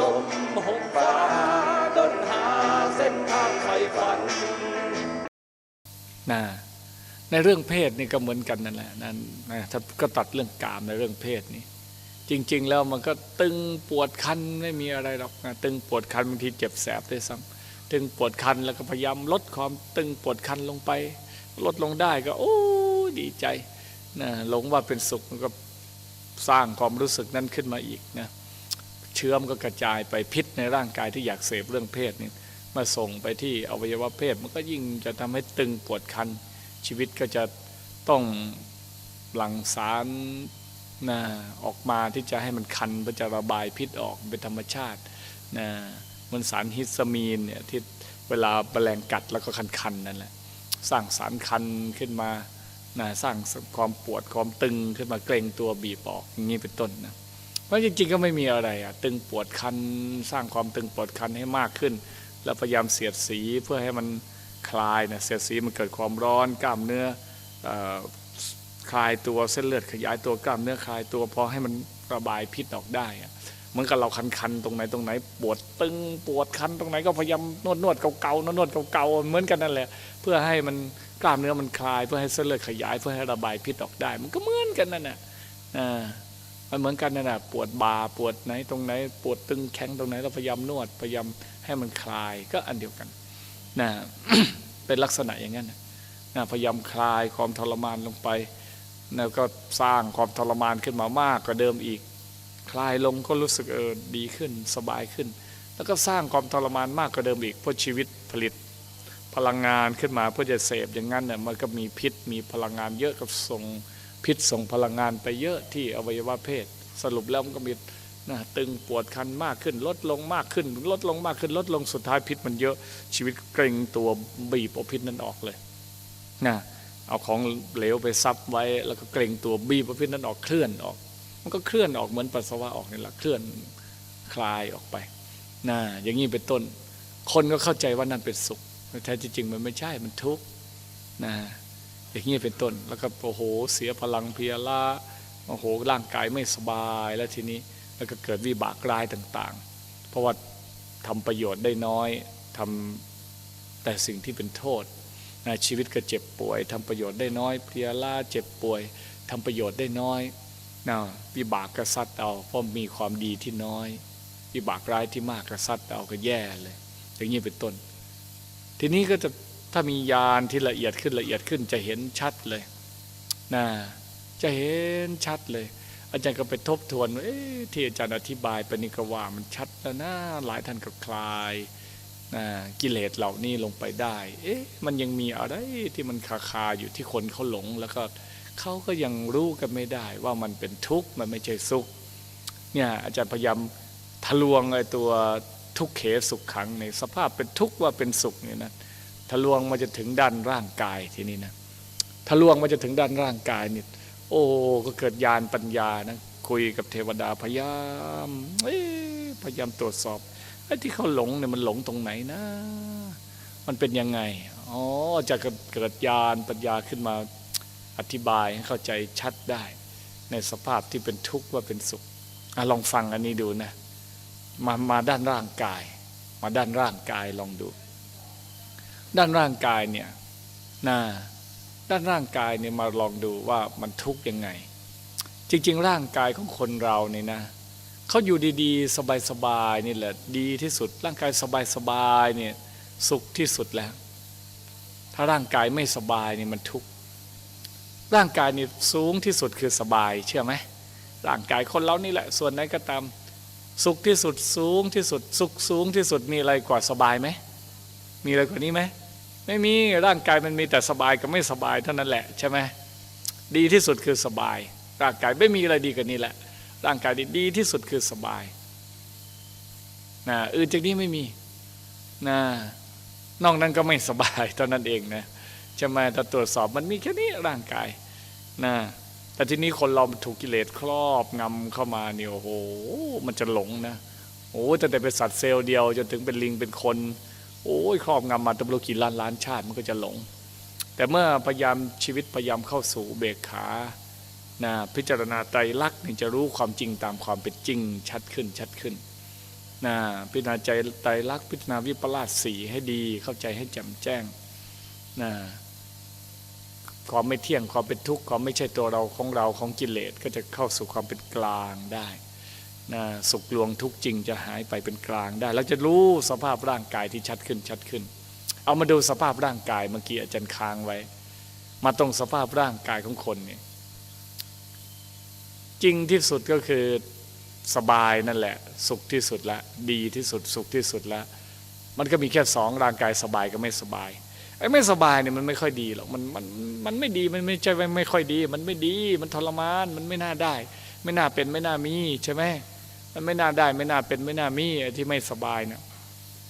ลมหกฟ้าดนหาเส้นทางไฟฝันนะในเรื่องเพศนี่ก็เหมือนกันนั่นแหละนั่นนะถ้าก็ตัดเรื่องกามในเรื่องเพศนี่จริง ๆ แล้วมันก็ตึงปวดคันไม่มีอะไรหรอกนะตึงปวดคันบางทีเจ็บแสบด้วยซ้ำตึงปวดคันแล้วก็พยายามลดความตึงปวดคันลงไป ลดลงได้ก็โอ้ดีใจนะหลงว่าเป็นสุขมันก็สร้างความรู้สึกนั้นขึ้นมาอีกนะเชื้อมนก็กระจายไปพิษในร่างกายที่อยากเสพเรื่องเพศนี่มาส่งไปที่อวัยวะเพศมันก็ยิ่งจะทำให้ตึงปวดคัน ชีวิตก็จะต้องหลั่งสารนะออกมาที่จะให้มันคันเพื่อจะระบายพิษออกเป็นธรรมชาตินะมันสารฮิสตามีนเนี่ยที่เวลาแมลงกัดแล้วก็คันๆนั่นแหละสร้างสารคันขึ้นมานะสร้างความปวดความตึงขึ้นมาเกรงตัวบีบออกอย่างนี้เป็นต้นนะ เพราะจริงๆก็ไม่มีอะไรอะตึงปวดคันสร้างความตึงปวดคันให้มากขึ้น แล้วพยายามเสียดสีเพื่อให้มันคลายนะเสียดสีมันเกิดความร้อนกล้ามเนื้ออคลายตัวเส้นเลือดขยายตัวกล้ามเนื้อคลายตัวพอให้มันระบายพิษออกได้อะเหมือนกับเราคันๆตรงไหนตรงไหน ปวดตึงปวดคันตรงไหนก็พยายามนวดนวดเกาๆนวดนวดๆเกาๆเหมือนกันนั่นแหละ เพื่อให้มันกล้ามเนื้อมันคลาย เพื่อให้เส้นเลือดขยาย เพื่อให้ระบายพิษออกได้ มันก็เหมือนกันนั่นน่ะอ่า มันเหมือนกันนั่นะปวดบ่าปวดไหนตรงไหน ปวดตึงแข็งตรงไหนเราพยายามนวดพยายามให้มันคลายก็อันเดียวกันนะเป็นลักษณะอย่างนั้นนะนะพยายามคลายความทรมานลงไปแล้วก็สร้างความทรมานขึ้นมามากกว่าเดิมอีก คลายลงก็รู้สึกเออดีขึ้นสบายขึ้น แล้วก็สร้างความทรมานมากกว่าเดิมอีกเพราะชีวิตผลิตพลังงานขึ้นมาเพื่อจะเสพอย่างนั้นเนี่ยมันก็มีพิษมีพลังงานเยอะกับส่ง พิษส่งพลังงานไปเยอะที่อวัยวะเพศ สรุปแล้วมันก็มีนะตึงปวดคันมากขึ้น ลดลงมากขึ้น ลดลงมากขึ้น ลดลงสุดท้ายพิษมันเยอะชีวิตเกรงตัวบีบเอาพิษนั้นออกเลยนะเอาของเหลวไปซับไว้แล้วก็เกรงตัวบีบเอาพิษนั้นออกเคลื่อนออก มันก็เคลื่อนออกเหมือนปัสสาวะออกนี่แหละเคลื่อนคลายออกไปนะอย่างนี้เป็นต้น คนก็เข้าใจว่านั่นเป็นสุขแต่แท้จริงมันไม่ใช่มันทุกข์นะ อย่างนี้เป็นต้น แล้วก็โอ้โหเสียพลังเพียล้าโอ้โหร่างกายไม่สบายแล้วทีนี้แล้วก็เกิดวิบากร้ายต่างๆ เพราะว่าทำประโยชน์ได้น้อยทำแต่สิ่งที่เป็นโทษนะชีวิตก็เจ็บป่วยทำประโยชน์ได้น้อย เพียล้าเจ็บป่วยทำประโยชน์ได้น้อยนะวิบากกษัตริย์เอาเพราะมีความดีที่น้อย วิบากร้ายที่มากกษัตริย์เอาก็แย่เลย อย่างนี้เป็นต้น ทีนี้ก็จะ ถ้ามียานที่ละเอียดขึ้นละเอียดขึ้นจะเห็นชัดเลยนะจะเห็นชัดเลย อาจารย์ก็ไปทบทวนเอ๊ะที่อาจารย์อธิบายปนี่ก็ว่ามันชัดแล้วนะหลายท่านก็คลายนะกิเลสเหล่านี้ลงไปได้ เอ๊ะมันยังมีอะไรที่มันคาคาอยู่ที่คนเขาหลงแล้วก็เขาก็ยังรู้กันไม่ได้ว่ามันเป็นทุกข์มันไม่ใช่สุขเนี่ยอาจารย์พยายามทะลวงไอ้ตัวทุกเขสุขขังในสภาพเป็นทุกข์ว่าเป็นสุขเนี่ยนะ ทะลวงมาจะถึงด้านร่างกายทีนี้นะทะลวงมาจะถึงด้านร่างกายนี่โอ้ก็เกิดญาณปัญญานะคุยกับเทวดาพยายามพยายามตรวจสอบไอ้ที่เขาหลงเนี่ยมันหลงตรงไหนนะ มันเป็นยังไงอ๋อจะเกิดญาณปัญญาขึ้นมาอธิบายให้เข้าใจชัดได้ ในสภาพที่เป็นทุกข์ว่าเป็นสุขอลองฟังอันนี้ดูนะ มามาด้านร่างกาย มาด้านร่างกายลองดู ด้านร่างกายเนี่ยน่าด้านร่างกายเนี่ยมาลองดูว่ามันทุกข์ยังไง จริง ๆ ร่างกายของคนเราเนี่ยนะเขาอยู่ดีๆ สบายๆนี่แหละดีที่สุด ร่างกายสบายๆเนี่ยสุขที่สุดแล้ว ถ้าร่างกายไม่สบายนี่มันทุกข์ร่างกายนี่สูงที่สุดคือสบายเชื่อไหมร่างกายคนเรานี่แหละ ส่วนไหนก็ตามสุขที่สุดสูงที่สุด สุขสูงที่สุดมีอะไรกว่าสบายไหมมีอะไรกว่านี้ไหม ไม่มีร่างกายมันมีแต่สบายกับไม่สบายเท่านั้นแหละใช่ไหมดีที่สุดคือสบาย ร่างกายไม่มีอะไรดีกว่านี้แหละ ร่างกายดีที่สุดคือสบายนะอื่นจากนี้ไม่มีนะนอกนั้นก็ไม่สบายเท่านั้นเองนะใช่ไหมถ้าตรวจสอบมันมีแค่นี้ร่างกายนะแต่ทีนี้คนเราถูกกิเลสครอบงำเข้ามาเนี่ยโอ้โหมันจะหลงนะโอ้ยตั้งแต่เป็นสัตว์เซลล์เดียวจนถึงเป็นลิงเป็นคน โอ้ยครอบงำมาตั้งรู้กี่ล้านล้านชาติมันก็จะหลง แต่เมื่อพยายามชีวิตพยายามเข้าสู่เบกขานะพิจารณาไตรลักษณ์จะรู้ความจริงตามความเป็นจริงชัดขึ้นชัดขึ้นนะพิจารณาใจไตรลักษณ์พิจารณาวิปลาสสีให้ดีเข้าใจให้แจ่มแจ้งนะความไม่เที่ยงความเป็นทุกข์ความไม่ใช่ตัวเราของเราของกิเลสก็จะเข้าสู่ความเป็นกลางได้ นะสุขลวงทุกจริงจะหายไปเป็นกลางได้ แล้วจะรู้สภาพร่างกายที่ชัดขึ้นชัดขึ้น เอามาดูสภาพร่างกายเมื่อกี้อาจารย์ค้างไว้ มาตรงสภาพร่างกายของคนเนี่ยจริงที่สุดก็คือสบายนั่นแหละ สุขที่สุดละ ดีที่สุดสุขที่สุดละ มันก็มีแค่สองร่างกายสบายกับไม่สบายไอ้ไม่สบายเนี่ยมันไม่ค่อยดีหรอกมันมันมันไม่ดีมันไม่ใช่ว่ไม่ค่อยดี มันไม่ดีมันทรมานมันไม่น่าได้ ไม่น่าเป็นไม่น่ามีใช่ไหม มันไม่น่าได้ไม่น่าเป็นไม่น่ามีที่ไม่สบายเนี่ย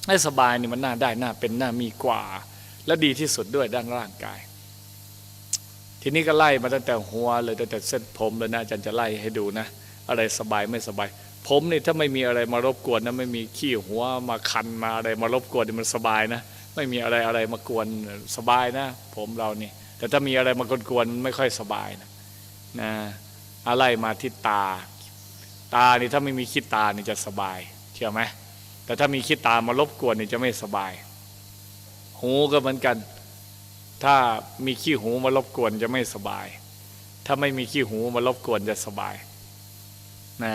ให้สบายนี่มันน่าได้น่าเป็นน่ามีกว่า และดีที่สุดด้วยด้านร่างกาย ทีนี้ก็ไล่มาตั้งแต่หัวเลยตั้งแต่เส้นผมเลยนะอาจารย์จะไล่ให้ดูนะ อะไรสบายไม่สบาย ผมนี่ถ้าไม่มีอะไรมารบกวนนะไม่มีขี้หัวมาคันมาอะไรมารบกวนนี่มันสบายนะ ไม่มีอะไรอะไรมากวนสบายนะ ผมเรานี่ แต่ถ้ามีอะไรมากวนๆมันไม่ค่อยสบายนะนะอะไรมาที่ตา ตานี่ถ้าไม่มีขี้ตานี่จะสบายเชื่อไหมแต่ถ้ามีขี้ตามารบกวนนี่จะไม่สบาย หูก็เหมือนกัน ถ้ามีขี้หูมารบกวนจะไม่สบาย ถ้าไม่มีขี้หูมารบกวนจะสบายนะ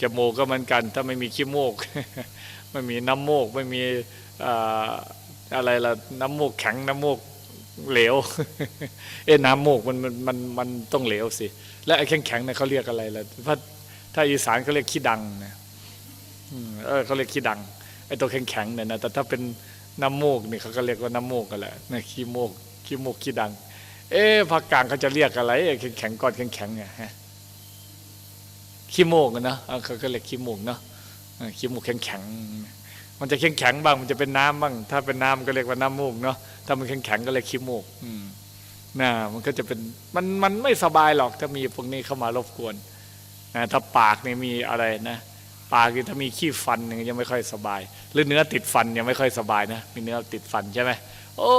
จมูกก็เหมือนกัน ถ้าไม่มีขี้มูกไม่มีน้ำมูกไม่มีอะไรล่ะน้ำมูกแข็งน้ำมูกเหลว เอ้น้ำมูกมันมันมันมันต้องเหลวสิ และไอ้แข็งแข็งเนี่ยเขาเรียกอะไรล่ะถ้า ถ้าอีสานเขาเรียกขี้ดังนะเออเขาเรียกขี้ดังไอ้ตัวแข็งๆเนี่ยนะแต่ถ้าเป็นน้ำโมกนี่เขาก็เรียกว่าน้ำโมกกันแหละนะขี้โมกขี้โมกขี้ดัง เอ๊ะภาคกลางเขาจะเรียกอะไรไอ้แข็งๆก้อนแข็งๆเนี่ยฮะขี้โมกอะนะเขาก็เรียกขี้โมกเนาะขี้โมกแข็งๆมันจะแข็งๆบ้างมันจะเป็นน้ำบ้าง ถ้าเป็นน้ำก็เรียกว่าน้ำโมกเนาะถ้ามันแข็งๆก็เรียกขี้โมกอืมนะมันก็จะเป็นมันมันไม่สบายหรอกถ้ามีพวกนี้เข้ามารบกวน นะถ้าปากนี่มีอะไรนะปากถ้ามีขี้ฟันยังไม่ค่อยสบาย หรือเนื้อติดฟันยังไม่ค่อยสบายนะมีเนื้อติดฟันใช่ไหมโอ้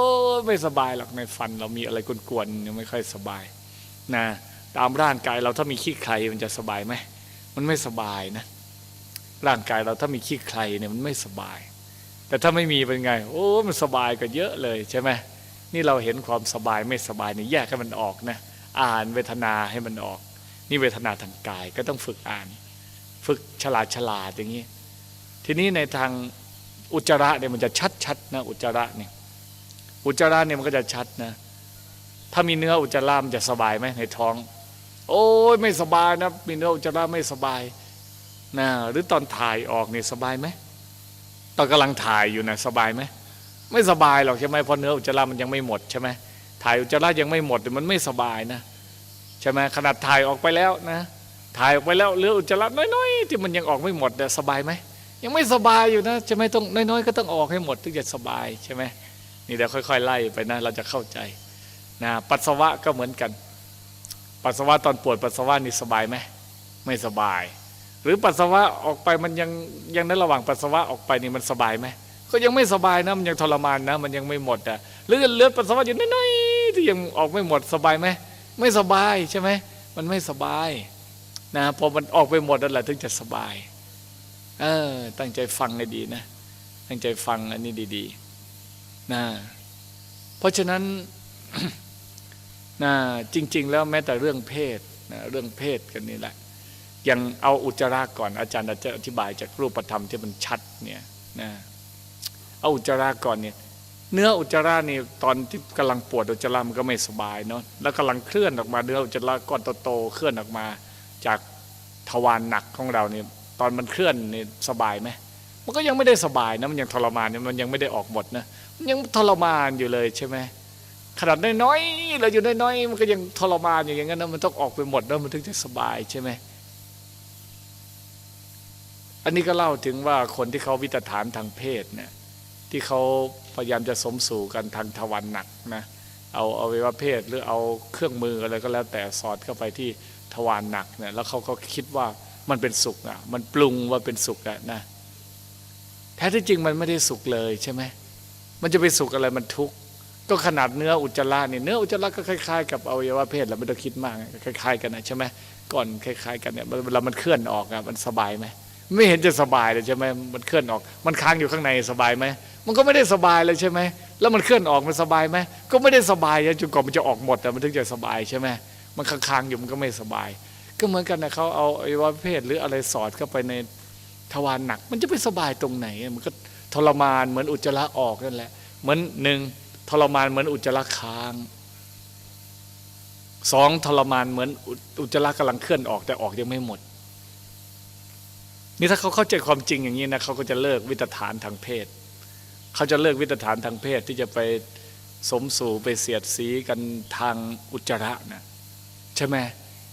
ไม่สบายหรอกในฟัน เรามีอะไรกวนๆยังไม่ค่อยสบายนะตามร่างกายเราถ้ามีขี้ใครมันจะสบายไหมมันไม่สบายนะ ร่างกายเราถ้ามีขี้ใครเนี่ยมันไม่สบาย แต่ถ้าไม่มีเป็นไง โอ้มันสบายก็เยอะเลยใช่ไหมนี่เราเห็นความสบายไม่สบายเนี่ยแยกให้มันออกนะอ่านเวทนาให้มันออก นี่เวทนาทางกายก็ต้องฝึกอ่าน ฝึกฉลาดฉลาดอย่างนี้ ทีนี้ในทางอุจจาระเนี่ยมันจะชัดชัดนะอุจจาระเนี่ยอุจจาระเนี่ยมันก็จะชัดนะ ถ้ามีเนื้ออุจจาระมันจะสบายไหมในท้อง โอ้ยไม่สบายนะมีเนื้ออุจจาระไม่สบายนะหรือตอนถ่ายออกเนี่ยสบายไหมตอนกำลังถ่ายอยู่นะสบายไหมไม่สบายหรอกใช่ไหมเพราะเนื้ออุจจาระมันยังไม่หมดใช่ไหมถ่ายอุจจาระยังไม่หมดมันไม่สบายนะ ใช่ไหมขนาดถ่ายออกไปแล้วนะถ่ายออกไปแล้วเหลืออุจจาระน้อยๆ ที่มันยังออกไม่หมดสบายไหมยังไม่สบายอยู่นะใช่ไหมต้องน้อยๆ ก็ต้องออกให้หมดถึงจะสบายใช่ไหมนี่เดี๋ยวค่อย ๆ ไล่ไปนะเราจะเข้าใจนะปัสสาวะก็เหมือนกัน ปัสสาวะตอนปวดปัสสาวะนี่สบายไหมไม่สบาย หรือปัสสาวะออกไปมันยังยังในระหว่างปัสสาวะออกไปนี่มันสบายไหมก็ยังไม่สบายนะมันยังทรมานนะ มันยังไม่หมดอะหรือเลือดปัสสาวะอยู่น้อยๆที่ยังออกไม่หมดสบายไหม ไม่สบายใช่ไหมมันไม่สบายนะพอมันออกไปหมดนั่นแหละถึงจะสบายเออตั้งใจฟังให้ดีนะ ตั้งใจฟังอันนี้ดี ๆ นะ เพราะฉะนั้นนะจริง ๆ แล้วแม้แต่เรื่องเพศนะเรื่องเพศกันนี่แหละยังเอาอุจจาระก่อนอาจารย์จะอธิบายจากรูปธรรมที่มันชัดเนี่ยนะเอาอุจจาระก่อนเนี่ย เนื้ออุจจาระนี่ตอนที่กำลังปวดอุจจาระมันก็ไม่สบายเนาะแล้วกำลังเคลื่อนออกมาเนื้ออุจจาระก้อนโตๆเคลื่อนออกมา จากทวารหนักของเราเนี่ยตอนมันเคลื่อนนี่สบายไหมมันก็ยังไม่ได้สบายนะมันยังทรมานเนี่ยมันยังไม่ได้ออกหมดนะมันยังทรมานอยู่เลยใช่ไหมขนาดน้อยๆเราอยู่น้อยๆมันก็ยังทรมานอยู่อย่างนั้นนะมันต้องออกไปหมดแล้วมันถึงจะสบายใช่ไหมอันนี้ก็เล่าถึงว่าคนที่เขาวิตฐานทางเพศเนี่ยที่เขา พยายามจะสมสู่กันทางทวารหนักนะเอาเอาไว้ว่าเพศหรือเอาเครื่องมืออะไรก็แล้วแต่สอดเข้าไปที่ทวารหนักเนี่ยแล้วเขาก็คิดว่ามันเป็นสุขอะมันปรุงว่าเป็นสุขอะนะแท้ที่จริงมันไม่ได้สุขเลยใช่ไหมมันจะไปสุขอะไรมันทุกข์ก็ขนาดเนื้ออุจจาระเนี่ยเนื้ออุจจาระก็คล้ายๆกับอวัยวะเพศเราไม่ต้องคิดมากคล้ายๆ กันนะใช่ไหมก่อนคล้าย ๆ กันเนี่ยเวลามันเคลื่อนออกอะมันสบายไหม ไม่เห็นจะสบายเลยใช่ไหมมันเคลื่อนออก มันค้างอยู่ข้างในสบายไหมมันก็ไม่ได้สบายเลยใช่ไหมแล้วมันเคลื่อนออกมันสบายไหมก็ไม่ได้สบายจนกว่ามันจะออกหมดแต่มันถึงจะสบายใช่ไหมมันค้างๆอยู่มันก็ไม่สบาย ก็เหมือนกันนะเขาเอาอวัยวะเพศหรืออะไรสอดเข้าไปในทวารหนัก มันจะไปสบายตรงไหน มันก็ทรมานเหมือนอุจจาระออกนั่นแหละ เหมือนหนึ่งทรมานเหมือนอุจจาระค้างสองทรมานเหมือนอุจจาระกำลังเคลื่อนออกแต่ออกยังไม่หมด นี่ถ้าเขาเข้าใจความจริงอย่างนี้นะเขาก็จะเลิกวิตฐานทางเพศ เขาจะเลิกวิตฐานทางเพศที่จะไปสมสู่ไปเสียดสีกันทางอุจจาระนะใช่ไหม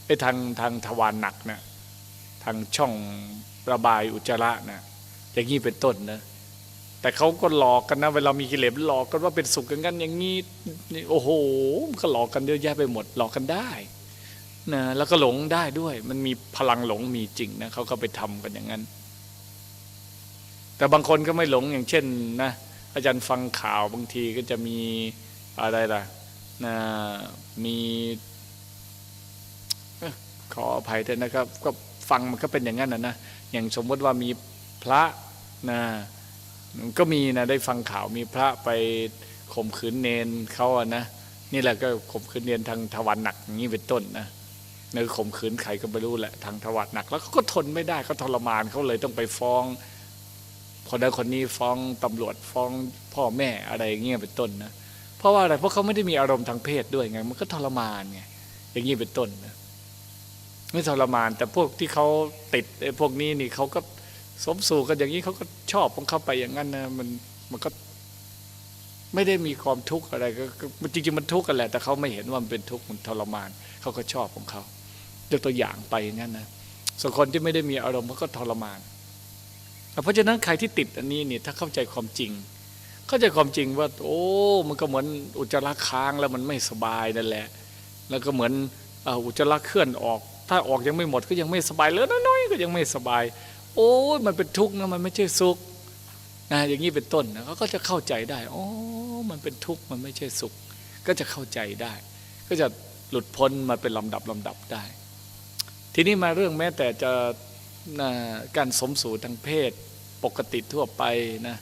ไอ้ทางทางทวารหนักนะทางช่องระบายอุจจาระนะอย่างนี้เป็นต้นนะแต่เขาก็หลอกกันนะเวลามีกิเลสหลอกกันว่าเป็นสุขกันกันอย่างนี้โอ้โหก็หลอกกันเยอะแยะไปหมดหลอกกันได้ นะแล้วก็หลงได้ด้วย มันมีพลังหลงมีจริงนะเขาก็ไปทำกันอย่างนั้น แต่บางคนก็ไม่หลงอย่างเช่นนะอาจารย์ฟังข่าวบางทีก็จะมีอะไรล่ะนะมีขออภัยด้วยนะครับ ก็ฟังมันก็เป็นอย่างนั้นนะนะอย่างสมมติว่ามีพระนะก็มีนะได้ฟังข่าวมีพระไปข่มขืนเนนเขาอะนะนี่แหละก็ข่มขืนเนนทางทวารหนักอย่างนี้เป็นต้นนะ เนื้อข่มขืนใครก็ไม่รู้แหละทางทวารหนัก แล้วเขาก็ทนไม่ได้เขาทรมานเขาเลยต้องไปฟ้อง คนนั้นคนนี้ฟ้องตำรวจฟ้องพ่อแม่อะไรอย่างเงี้ยเป็นต้นนะเพราะว่าอะไรเพราะเขาไม่ได้มีอารมณ์ทางเพศด้วยไงมันก็ทรมานไงอย่างนี้เป็นต้นนะไม่ทรมาน แต่พวกที่เขาติดไอ้พวกนี้นี่เขาก็สมสู่กันอย่างนี้เขาก็ชอบของเขาไปอย่างนั้นนะมันมันก็ไม่ได้มีความทุกข์อะไรก็ก็จริงๆมันทุกข์กันแหละแต่เขาไม่เห็นว่ามันเป็นทุกข์มันทรมานเขาก็ชอบของเขา ยกตัวอย่างไปอย่างนั้นนะส่วนคนที่ไม่ได้มีอารมณ์เขาก็ทรมาน เพราะฉะนั้นใครที่ติดอันนี้เนี่ยถ้าเข้าใจความจริง เข้าใจความจริงว่า โอ้ มันก็เหมือนอุจจาระค้างแล้วมันไม่สบายนั่นแหละ แล้วก็เหมือนอุจจาระเคลื่อนออก ถ้าออกยังไม่หมดก็ยังไม่สบายเหลยน้อยๆก็ยังไม่สบาย โอ้ยมันเป็นทุกข์นะมันไม่ใช่สุขนะอย่างนี้เป็นต้นนะเขาก็จะเข้าใจได้โอ้มันเป็นทุกข์มันไม่ใช่สุข ก็จะเข้าใจได้ ก็จะหลุดพ้นมาเป็นลำดับลำดับได้ ทีนี้มาเรื่องแม้แต่จะนะการสมสู่ทางเพศปกติทั่วไปนะ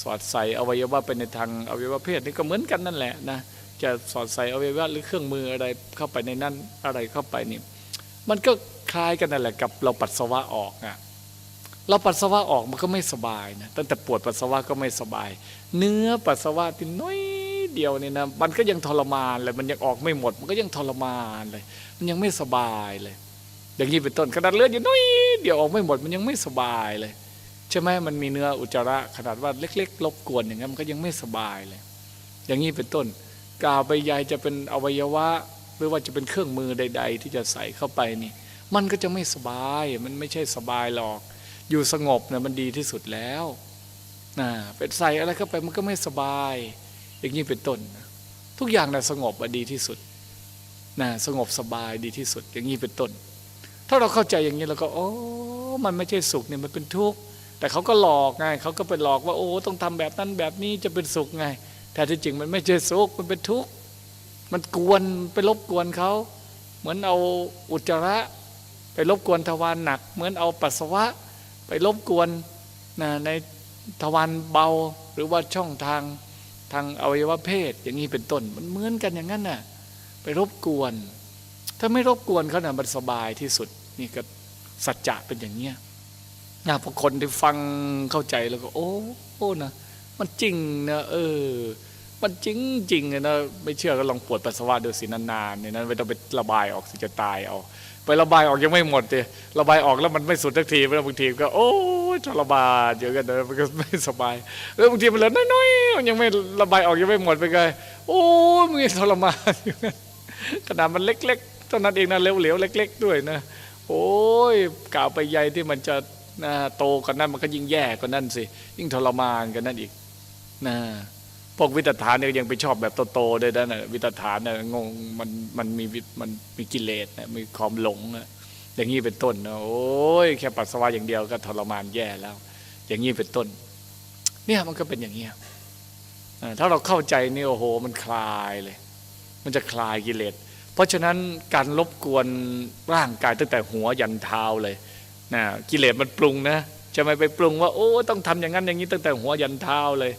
สอดใส่อวัยวะไปในทางอวัยวะเพศนี่ก็เหมือนกันนั่นแหละนะจะสอดใส่อวัยวะหรือเครื่องมืออะไรเข้าไปในนั้นอะไรเข้าไปนี่มันก็คล้ายกันนั่นแหละกับเราปัสสาวะออกอะเราปัสสาวะออกมันก็ไม่สบายนะตั้งแต่ปวดปัสสาวะก็ไม่สบาย เนื้อปัสสาวะที่น้อยเดียวนี่นะมันก็ยังทรมานเลยมันยังออกไม่หมด มันก็ยังทรมานเลย มันยังไม่สบายเลย อย่างนี้เป็นต้นขนาดเลือดอยู่น้อยเดี๋ยวออกไม่หมดมันยังไม่สบายเลย ใช่ไหมมันมีเนื้ออุจจาระขนาดว่าเล็ก ๆ รบกวนอย่างนั้นมันก็ยังไม่สบายเลย อย่างนี้เป็นต้นกาวใบใยจะเป็นอวัยวะหรือว่าจะเป็นเครื่องมือใด ๆ ที่จะใส่เข้าไปนี่ มันก็จะไม่สบายมันไม่ใช่สบายหรอก อยู่สงบเนี่ยมันดีที่สุดแล้วนะเป็นใส่อะไรเข้าไปมันก็ไม่สบาย อย่างนี้เป็นต้น ทุกอย่างนะสงบอะดีที่สุดนะสงบสบายดีที่สุด อย่างนี้เป็นต้น ถ้าเราเข้าใจอย่างนี้เราก็โอ้มันไม่ใช่สุขเนี่ยมันเป็นทุกข์แต่เขาก็หลอกไงเขาก็ไปหลอกว่าโอ้ต้องทำแบบนั้นแบบนี้จะเป็นสุขไง แต่ที่จริงมันไม่ใช่สุขมันเป็นทุกข์มันกวนไปรบกวนเขาเหมือนเอาอุจจาระ ไปรบกวนทวารหนัก เหมือนเอาปัสสาวะ ไปรบกวนนะในทวารเบาหรือว่าช่องทางทางอวัยวะเพศ อย่างนี้เป็นต้น มันเหมือนกันอย่างนั้นน่ะไปรบกวน ถ้าไม่รบกวนเขาน่ะมันสบายที่สุด นี่ก็สัจจะเป็นอย่างเนี้ยนะพอคนที่ฟังเข้าใจแล้วก็ โอ้โอ้นะมันจริงนะเออ มันจริงจริงเลยนะไม่เชื่อก็ลองปวดปัสสาวะดูสินานๆเนี่ยนะไม่ต้องไประบายออกสิจะตายเอาไประบายออกยังไม่หมดเลยระบายออกแล้วมันไม่สุดทักทีแล้วบางทีก็โอ้ทรมานเยอะกันนะมันก็ไม่สบายแล้วบางทีมันเหลือน้อยๆมันยังไม่ระบายออกยังไม่หมดไปไงโอ้มันยังทรมานอยู่ขนาดมันเล็ก ๆ เท่านั้นเองนะเหลวๆเล็ก ๆ ด้วยนะโอ้ยกล่าวไปใหญ่ที่มันจะนะโตกว่านั้นมันก็ยิ่งแย่กว่านั้นสิ ยิ่งทรมานกันนั่นอีกนะพวกวิตฐานเนี่ยยังไปชอบแบบโตๆด้วยนะวิตฐานเนี่ยงงมันมันมีมันมีกิเลสนะมีความหลงนะอย่างนี้เป็นต้นนะโอ้ยแค่ปัสสาวะอย่างเดียวก็ทรมานแย่แล้ว อย่างนี้เป็นต้น เนี่ยมันก็เป็นอย่างเงี้ถ้าเราเข้าใจนี่โอ้โห มันคลายเลย มันจะคลายกิเลส เพราะฉะนั้นการรบกวนร่างกายตั้งแต่หัวยันเท้าเลยนะกิเลสมันปรุงนะจะไม่ไปปรุงว่า โอ้ต้องทำอย่างนั้นอย่างนี้ตั้งแต่หัวยันเท้าเลย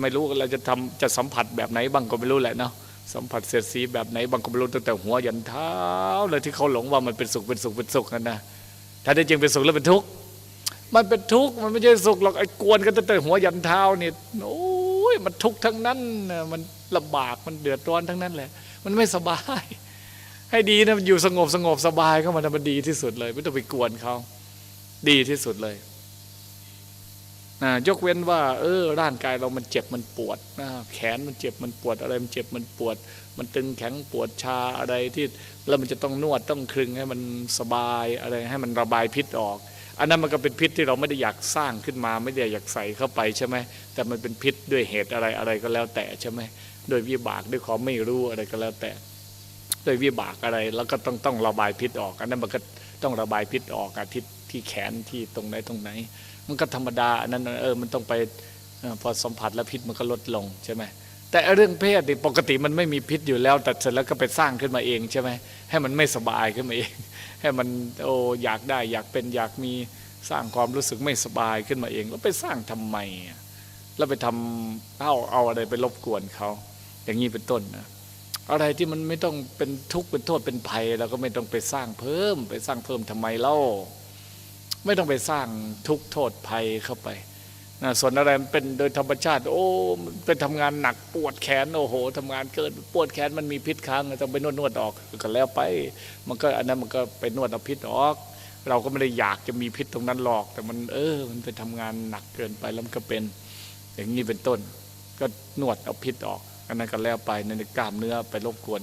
ไม่รู้เราจะทำจะสัมผัสแบบไหนบ้างก็ไม่รู้แหละเนาะสัมผัสเสียดสีแบบไหนบางก็ไม่รู้ตั้งแต่หัวยันเท้าเลยที่เขาหลงว่ามันเป็นสุขเป็นสุขเป็นสุขนั่นนะถ้าได้จริงเป็นสุขแล้วเป็นทุกข์มันเป็นทุกข์มันไม่ใช่สุขหรอกไอ้กวนกันตั้งแต่หัวยันเท้าเนี่ยโอ้ยมันทุกข์ทั้งนั้นมันลำบากมันเดือดร้อนทั้งนั้นแหละ มันไม่สบาย ให้ดีนะมันอยู่สงบสงบสบายเข้ามานะมันดีที่สุดเลย ไม่ต้องไปกวนเขาดีที่สุดเลยนะยกเว้นว่า เออ ร่างกายเรามันเจ็บมันปวดนะแขนมันเจ็บมันปวดอะไรมันเจ็บมันปวด มันตึงแข็งปวดชาอะไรที่แล้วมันจะต้องนวดต้องคลึงให้มันสบายอะไรให้มันระบายพิษออก อันนั้นมันก็เป็นพิษที่เราไม่ได้อยากสร้างขึ้นมา ไม่ได้อยากใส่เข้าไปใช่ไหมแต่มันเป็นพิษด้วยเหตุอะไรอะไรก็แล้วแต่ใช่ไหม โดยวิบากด้วยความไม่รู้อะไรก็แล้วแต่ด้วยวิบากอะไรแล้วก็ต้องต้องระบายพิษออกอันนั้นมันก็ต้องระบายพิษออกอาทิตย์ที่แขนที่ตรงไหนตรงไหน มันก็ธรรมดาอันนั้นเออมันต้องไปพอสัมผัสแล้วพิษมันก็ลดลงใช่ไหมแต่เรื่องเพศปกติมันไม่มีพิษอยู่แล้ว แต่เสร็จแล้วก็ไปสร้างขึ้นมาเองใช่ไหมให้มันไม่สบายขึ้นมาเอง ให้มันโอ้อยากได้อยากเป็นอยากมีสร้างความรู้สึกไม่สบายขึ้นมาเอง แล้วไปสร้างทำไมแล้วไปทำเอาเอาอะไรไปรบกวนเขา อย่างนี้เป็นต้นนะอะไรที่มันไม่ต้องเป็นทุกข์เป็นโทษเป็นภัยเราก็ไม่ต้องไปสร้างเพิ่ม ไปสร้างเพิ่มทำไมเล่า ไม่ต้องไปสร้างทุกข์โทษภัยเข้าไปนะส่วนอะไรมันเป็นโดยธรรมชาติ โอ้มันเป็นทำงานหนักปวดแขนโอ้โหทำงานเกินปวดแขนมันมีพิษค้างต้องไปนวดนวดออกก็แล้วไป มันก็อันนั้นมันก็ไปนวดเอาพิษออก เราก็ไม่ได้อยากจะมีพิษตรงนั้นหรอก แต่มันเออ มันไปทำงานหนักเกินไปแล้วมันก็เป็น อย่างนี้เป็นต้น ก็นวดเอาพิษออก อันนั้นก็แล้วไปในกล้ามเนื้อไปรบกวน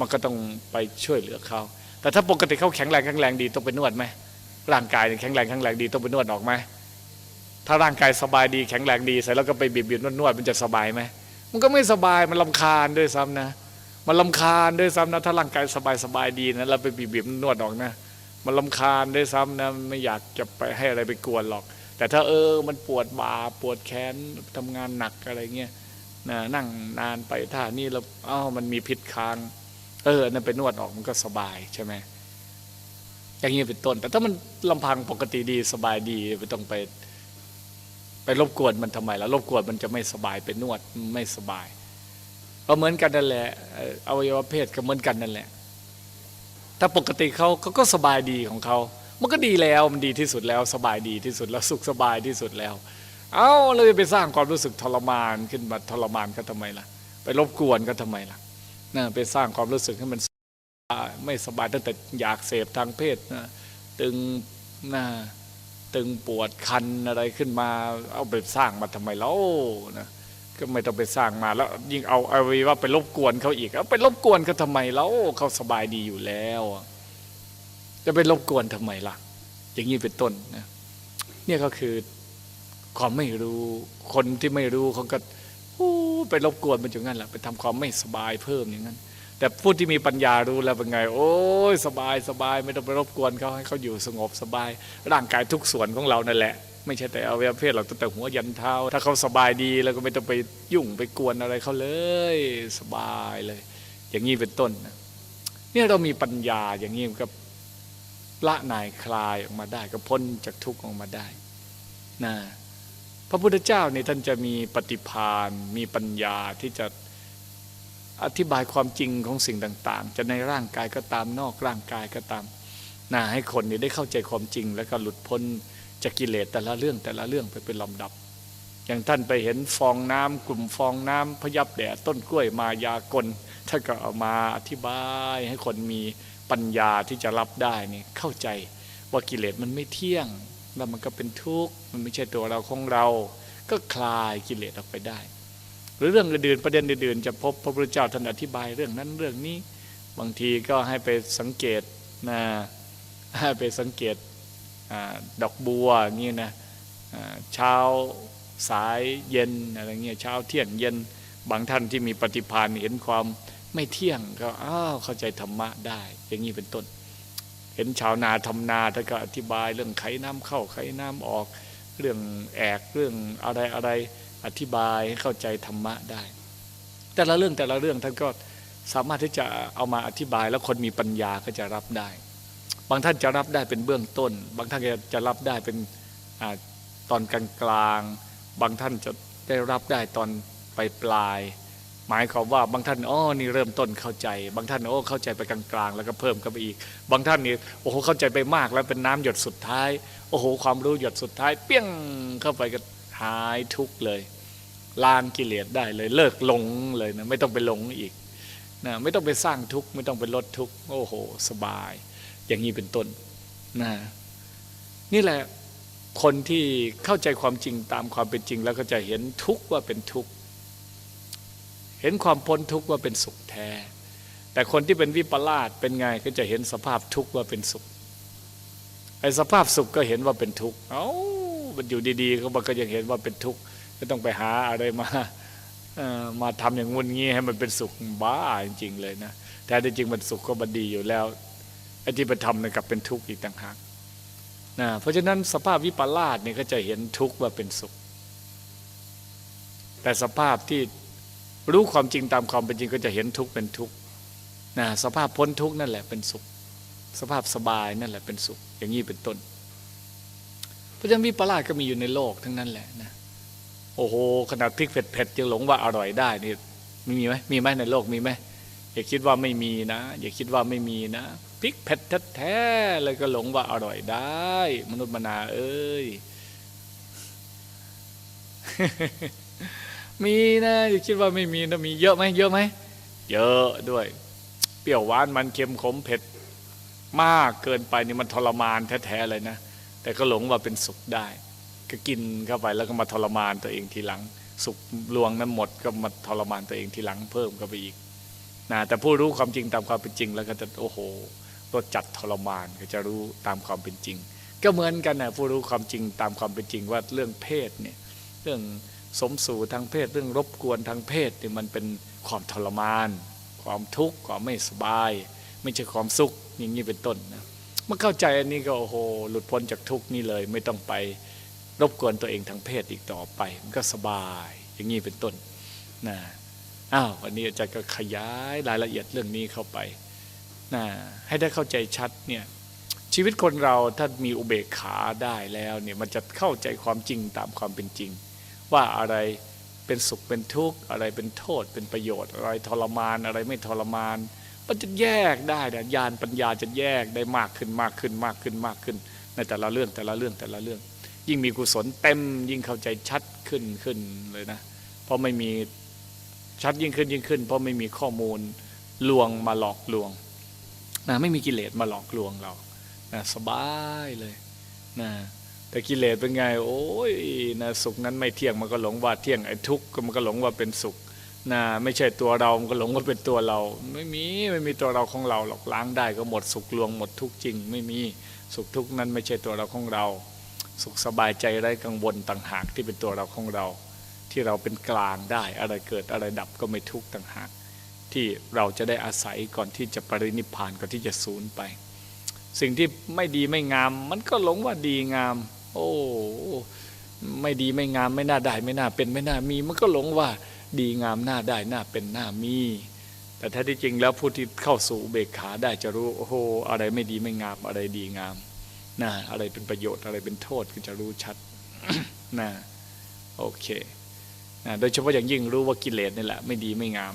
มันก็ต้องไปช่วยเหลือเขา แต่ถ้าปกติเขาแข็งแรงแข็งแรงดีต้องไปนวดไหมร่างกายเนี่ยแข็งแรงแข็งแรงดีต้องไปนวดออกไหมถ้าร่างกายสบายดีแข็งแรงดีเสร็จแล้วก็ไปบีบบีบนวดนวดมันจะสบายไหมมันก็ไม่สบายมันลำคาญด้วยซ้ำนะ มันลำคาญด้วยซ้ำนะ ถ้าร่างกายสบายสบายดีนะเราไปบีบบีบนวดออกนะ มันลำคาญด้วยซ้ำนะไม่อยากจะไปให้อะไรไปกวนหรอก แต่ถ้าเออมันปวดบ่าปวดแขนทำงานหนักอะไรเงี้ย นะนั่งนานไปท่านี่แล้วอ้าวมันมีพิษค้าง เออนั่นไปนวดออกมันก็สบายใช่ไหมอย่างนี้เป็นต้น แต่ถ้ามันลำพังปกติดีสบายดีไม่ต้องไป ไปรบกวนมันทำไมแล้วรบกวนมันจะไม่สบายไปนวดไม่สบาย ก็เหมือนกันนั่นแหละเอ่ออวัยวะเพศก็เหมือนกันนั่นแหละ ถ้าปกติเขาเขาก็สบายดีของเขา มันก็ดีแล้วมันดีที่สุดแล้ว สบายดีที่สุดแล้วสุขสบายที่สุดแล้ว เอาเลยไปสร้างความรู้สึกทรมานขึ้นมาทรมานก็ทำไมล่ะ ไปรบกวนก็ทำไมล่ะนะไปสร้างความรู้สึกให้มันไม่สบายตั้งแต่อยากเสพทางเพศนะตึงนะตึงปวดคันอะไรขึ้นมา เอาไปสร้างมาทำไมเล่านะก็ไม่ต้องไปสร้างมาแล้ว ยิ่งเอาเอาไว้ว่าไปรบกวนเขาอีกเอาไปรบกวนเขาทำไมเล่าเขาสบายดีอยู่แล้ว จะไปรบกวนทำไมล่ะ อย่างนี้เป็นต้นนะเนี่ยก็คือ ความไม่รู้คนที่ไม่รู้เขาก็ไปรบกวนมันอย่างนั้นแหละไปทำความไม่สบายเพิ่มอย่างนั้น แต่ผู้ที่มีปัญญารู้แล้วเป็นไง โอ้ยสบายสบายไม่ต้องไปรบกวนเขาให้เขาอยู่สงบสบาย ร่างกายทุกส่วนของเรานั่นแหละ ไม่ใช่แต่เอวัยวะเพศเราตั้งแต่หัวยันเท้า ถ้าเขาสบายดีแล้วก็ไม่ต้องไปยุ่งไปกวนอะไรเขาเลย สบายเลย อย่างนี้เป็นต้นนะเนี่ยเรามีปัญญาอย่างนี้มันก็ละนายคลายออกมาได้ ก็พ้นจากทุกข์ออกมาได้นะ ระพุทธเจ้าเนี่ยท่านจะมีปฏิภาณมีปัญญาที่จะอธิบายความจริงของสิ่งต่าง ๆ จะในร่างกายก็ตามนอกร่างกายก็ตามนะให้คนเนี่ยได้เข้าใจความจริง แล้วก็หลุดพ้นจากกิเลสแต่ละเรื่องแต่ละเรื่องไปเป็นลำดับ อย่างท่านไปเห็นฟองน้ำกลุ่มฟองน้ำพยับแดดต้นกล้วยมายากลท่านก็เอามาอธิบายให้คนมีปัญญาที่จะรับได้นี่เข้าใจว่ากิเลสมันไม่เที่ยง แล้วมันก็เป็นทุกข์มันไม่ใช่ตัวเราของเรา ก็คลายกิเลสออกไปได้ หรือเรื่องอื่นประเด็นอื่นจะพบพระพุทธเจ้าท่านอธิบายเรื่องนั้นเรื่องนี้ บางทีก็ให้ไปสังเกตนะให้ไปสังเกตอดอกบัวอย่างนี้นะเช้าสายเย็นอะไรเงี้ยเช้าเที่ยงเย็นบางท่านที่มีปฏิภาณเห็นความไม่เที่ยงก็อ้าวเข้าใจธรรมะได้ อย่างนี้เป็นต้น เห็นชาวนาทำนาท่านก็อธิบายเรื่องไขน้ำเข้าไขน้ำออก เรื่องแอกเรื่องอะไรอะไรอธิบายให้เข้าใจธรรมะได้ แต่ละเรื่องแต่ละเรื่องท่านก็สามารถที่จะเอามาอธิบายแล้วคนมีปัญญาก็จะรับได้ บางท่านจะรับได้เป็นเบื้องต้น บางท่านจะรับได้เป็นอตอนกลางกลางบางท่านจะได้รับได้ตอนปลายปลาย หมายความว่าบางท่านอ๋อนี่เริ่มต้นเข้าใจ บางท่านโอ้เข้าใจไปกลางๆ แล้วก็เพิ่มเข้าไปอีก บางท่านนี่โอ้โหเข้าใจไปมากแล้วเป็นน้ำหยดสุดท้าย โอ้โหความรู้หยดสุดท้าย เปี้ยงเข้าไปก็หายทุกเลยล้างกิเลสได้เลยเลิกหลงเลยนะไม่ต้องไปหลงอีกนะไม่ต้องไปสร้างทุกข์ไม่ต้องไปลดทุกข์โอ้โห สบาย อย่างนี้เป็นต้นนะนี่แหละคนที่เข้าใจความจริงตามความเป็นจริง แล้วก็จะเห็นทุกข์ว่าเป็นทุกข์ เห็นความพ้นทุกข์ว่าเป็นสุขแท้ แต่คนที่เป็นวิปลาสเป็นไงก็จะเห็นสภาพทุกข์ว่าเป็นสุขไอ้สภาพสุขก็เห็นว่าเป็นทุกข์เอ้ามันอยู่ดีๆก็มันก็ยังเห็นว่าเป็นทุกข์ก็ต้องไปหาอะไรมาเอ่อมาทำอย่างงุนงี้ให้มันเป็นสุขบ้าจริงๆเลยนะแต่จริงๆมันสุขก็มันดีอยู่แล้วไอ้ที่ไปทำเนี่ยกลับเป็นทุกข์อีกต่างหากนะเพราะฉะนั้นสภาพวิปลาสเนี่ยก็จะเห็นทุกข์ว่าเป็นสุข แต่สภาพที่ รู้ความจริงตามความเป็นจริงก็จะเห็นทุกข์เป็นทุกข์นะสภาพพ้นทุกข์นั่นแหละเป็นสุข สภาพสบายนั่นแหละเป็นสุข อย่างนี้เป็นต้น เพราะฉะนั้นวิปลาสก็มีอยู่ในโลกทั้งนั้นแหละนะโอ้โหขนาดพริกเผ็ดๆยังหลงว่าอร่อยได้นี่มีไหมมีไหมในโลกมีไหมอย่าคิดว่าไม่มีนะ อย่าคิดว่าไม่มีนะพริกเผ็ดแท้ๆเลยก็หลงว่าอร่อยได้ มนุษย์มนาเอ้ย มีนะอย่าคิดว่าไม่มีนะมีเยอะไหมเยอะไหมเยอะด้วย เปรี้ยวหวานมันเค็มขมเผ็ดมากเกินไปนี่มันทรมานแท้ๆเลยนะ แต่ก็หลงว่าเป็นสุขได้ ก็กินเข้าไปแล้วก็มาทรมานตัวเองทีหลัง สุขลวงนั้นหมดก็มาทรมานตัวเองทีหลังเพิ่มเข้าไปอีกนะแต่ผู้รู้ความจริงตามความเป็นจริง แล้วก็จะโอ้โหรสจัดทรมานก็จะรู้ตามความเป็นจริง ก็เหมือนกันนะผู้รู้ความจริงตามความเป็นจริงว่าเรื่องเพศเนี่ยเรื่อง สมสู่ทางเพศเรื่องรบกวนทางเพศเนี่มันเป็นความทรมาน ความทุกข์ความไม่สบาย ไม่ใช่ความสุขอย่างนี้เป็นต้นนะเมื่อเข้าใจอันนี้ก็โอ้โหหลุดพ้นจากทุกนี่เลย ไม่ต้องไปรบกวนตัวเองทางเพศอีกต่อไป มันก็สบายอย่างนี้เป็นต้นนะอ้าววันนี้อาจารย์ก็ขยายรายละเอียดเรื่องนี้เข้าไปนะให้ได้เข้าใจชัดเนี่ยชีวิตคนเราถ้ามีอุเบกขาได้แล้วเนี่ยมันจะเข้าใจความจริงตามความเป็นจริง ว่าอะไรเป็นสุขเป็นทุกข์อะไรเป็นโทษเป็นประโยชน์ อะไรทรมานอะไรไม่ทรมาน มันจะแยกได้นะญาณปัญญาจะแยกได้มากขึ้นมากขึ้นมากขึ้นมากขึ้น ในแต่ละเรื่องแต่ละเรื่องแต่ละเรื่อง ยิ่งมีกุศลเต็มยิ่งเข้าใจชัดขึ้นขึ้นเลยนะ เพราะไม่มีชัดยิ่งขึ้นยิ่งขึ้น เพราะไม่มีข้อมูลลวงมาหลอกลวงนะไม่มีกิเลสมาหลอกลวงเรานะสบายเลยนะ แต่กิเลสเป็นไง โอ้ยนะสุขนั้นไม่เที่ยงมันก็หลงว่าเที่ยงไอ้ทุกข์มันก็หลงว่าเป็นสุขนะไม่ใช่ตัวเรา มันก็หลงว่าเป็นตัวเรา ไม่มีไม่มีตัวเราของเราหรอกล้างได้ก็หมดสุขลวงหมดทุกข์จริง ไม่มีสุขทุกข์นั้นไม่ใช่ตัวเราของเรา สุขสบายใจไร้กังวลต่างหากที่เป็นตัวเราของเรา ที่เราเป็นกลางได้ อะไรเกิดอะไรดับก็ไม่ทุกข์ต่างหากที่เราจะได้อาศัยก่อนที่จะปรินิพานก่อนที่จะสูญไป สิ่งที่ไม่ดีไม่งาม มันก็หลงว่าดีงาม โอ้ไม่ดีไม่งามไม่น่าได้ไม่น่าเป็นไม่น่ามี มันก็หลงว่าดีงามน่าได้น่าเป็นน่ามี แต่แท้ที่จริงแล้วผู้ที่เข้าสู่เบกขาได้จะรู้โอ้โหอะไรไม่ดีไม่งามอะไรดีงามนะอะไรเป็นประโยชน์อะไรเป็นโทษก็จะรู้ชัดนะโอเคนะโดยเฉพาะอย่างยิ่งรู้ว่ากิเลสนี่แหละ ไม่ดีไม่งาม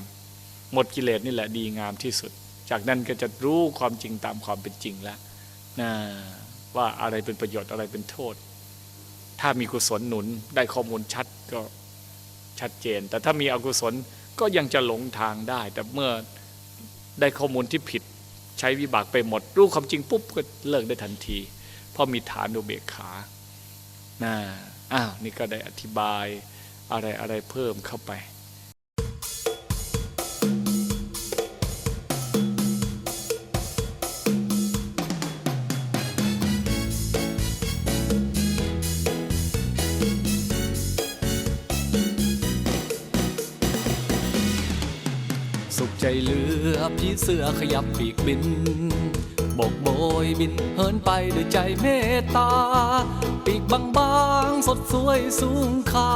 หมดกิเลสนี่แหละดีงามที่สุด จากนั้นก็จะรู้ความจริงตามความเป็นจริงแล้วนะว่าอะไรเป็นประโยชน์อะไรเป็นโทษ ถ้ามีกุศลหนุนได้ข้อมูลชัดก็ชัดเจน แต่ถ้ามีอกุศลก็ยังจะหลงทางได้ แต่เมื่อได้ข้อมูลที่ผิดใช้วิบากไปหมด รู้ความจริงปุ๊บก็เลิกได้ทันที เพราะมีฐานอุเบกขานะอ้าวนี่ก็ได้อธิบายอะไรอะไรเพิ่มเข้าไป สุขใจเหลือพี่เสือขยับปีกบิน บกโบยบินเฮินไปด้วยใจเมตตา ปีกบางๆสดสวยสูงค่า